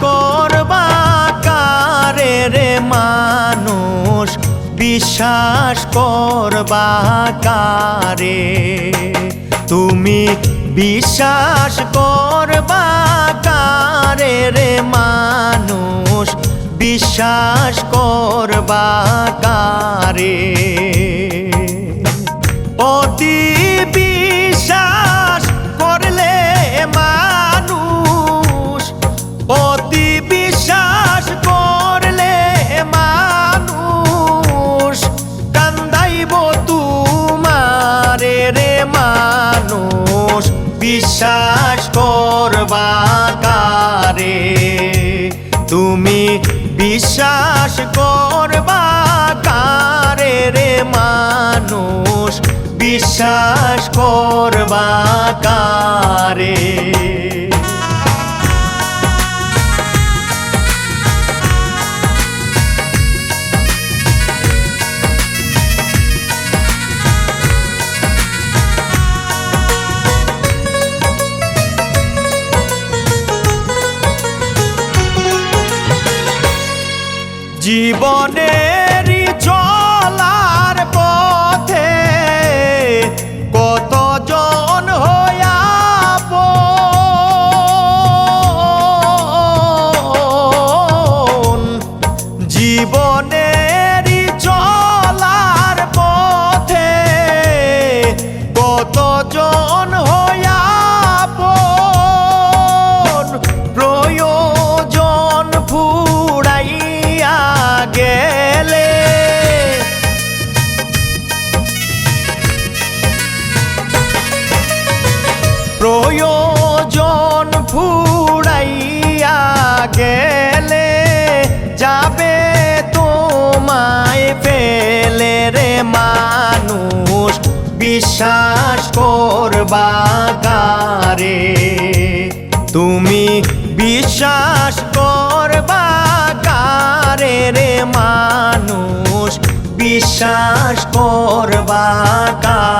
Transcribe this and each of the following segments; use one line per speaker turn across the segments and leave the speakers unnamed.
করবা কারে রে মানুষ? বিশ্বাস করবা কারে? তুমি বিশ্বাস করবা কারে রে মানুষ? বিশ্বাস করবা কারে? অতি বিশ্বাস তুমি বিশ্বাস করবা কারে রে মানুষ? বিশ্বাস করবা কারে? জীবনের গেলে। প্রয়োজন ফুড়াইয়া গেলে যাবে তোমায় ফেলে রে মানুষ বিশ্বাস করবা কারে? তুমি বিশ্বাস রে মানুষ বিশ্বাস করবা কারে?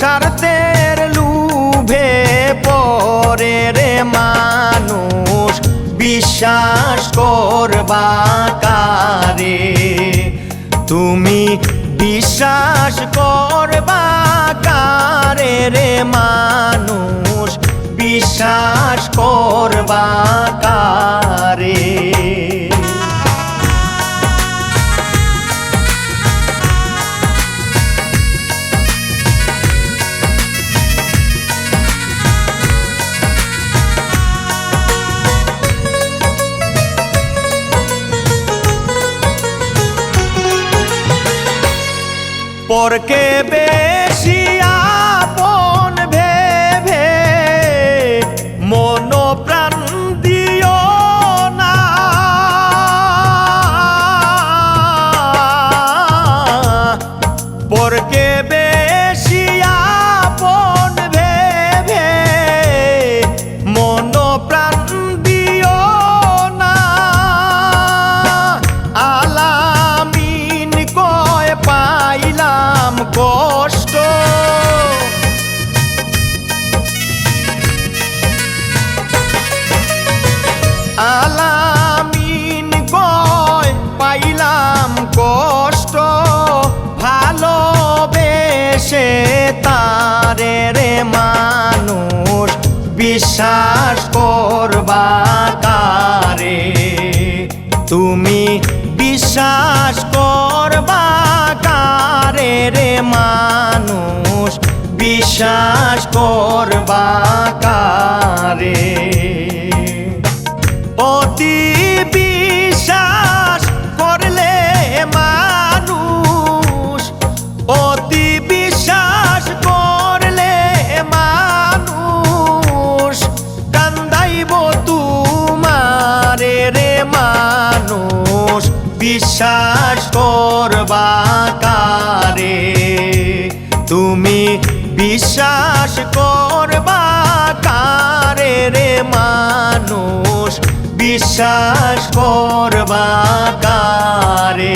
স্বার্থের লুভে পরে রে মানুষ, বিশ্বাস করবা কারে? তুমি বিশ্বাস করবা কারে রে মানুষ, বিশ্বাস করবা কারে? পরকে বেশি আলামিন কয়, পাইলাম কষ্ট, ভালোবেসে তার রে মানুষ বিশ্বাস করবা কারে। তুমি বিশ্বাস করবা কারে রে মানুষ, বিশ্বাস করবা কারে। মানুষ বিশ্বাস করবা কারে? তুমি বিশ্বাস করবা কারে রে মানুষ? বিশ্বাস করবা কারে?